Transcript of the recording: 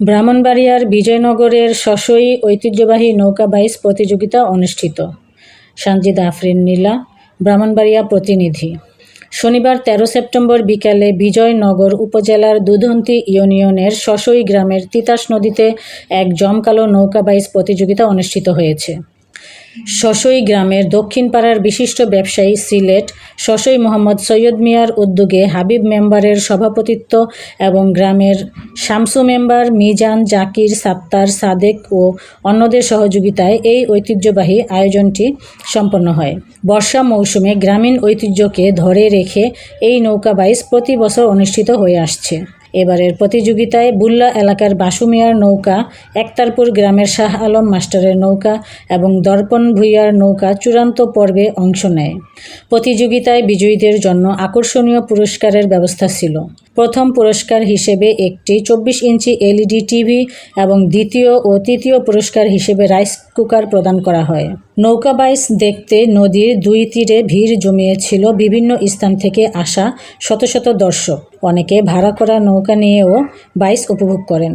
ব্রাহ্মণবাড়িয়ার বিজয়নগরের শসই ঐতিহ্যবাহী নৌকা বাইস প্রতিযোগিতা অনুষ্ঠিত। সানজিদা আফরিন নীলা, ব্রাহ্মণবাড়িয়া প্রতিনিধি। শনিবার তেরো সেপ্টেম্বর বিকালে বিজয়নগর উপজেলার দুধন্তি ইউনিয়নের শসই গ্রামের তিতাস নদীতে এক জমকালো নৌকা বাইস প্রতিযোগিতা অনুষ্ঠিত হয়েছে। শসই গ্রামের দক্ষিণ পাড়ার বিশিষ্ট ব্যবসায়ী সিলেট শসই মোহাম্মদ সৈয়দ মিয়ার উদ্যোগে হাবিব মেম্বারের সভাপতিত্ব এবং গ্রামের শামসু মেম্বার মিজান জাকির সাত্তার সাদেক ও অন্যদের সহযোগিতায় এই ঐতিহ্যবাহী আয়োজনটি সম্পন্ন হয়। বর্ষা মৌসুমে গ্রামীণ ঐতিহ্যকে ধরে রেখে এই নৌকা বাইচ প্রতি বছর অনুষ্ঠিত হয়ে আসছে। এবারের প্রতিযোগিতায় বুল্লা এলাকার বাসুমিয়ার নৌকা, একতারপুর গ্রামের শাহ আলম মাস্টারের নৌকা এবং দর্পণ ভুইয়ার নৌকা চূড়ান্ত পর্বে অংশ নেয়। প্রতিযোগিতায় বিজয়ীদের জন্য আকর্ষণীয় পুরস্কারের ব্যবস্থা ছিল। প্রথম পুরস্কার হিসেবে একটি চব্বিশ ইঞ্চি এলইডি টিভি এবং দ্বিতীয় ও তৃতীয় পুরস্কার হিসেবে রাইস কুকার প্রদান করা হয়। নৌকা বাইস দেখতে নদীর দুই তীরে ভিড় জমিয়েছিল বিভিন্ন স্থান থেকে আসা শত শত দর্শক। অনেকে ভাড়া করা নৌকা নিয়েও বাইস উপভোগ করেন।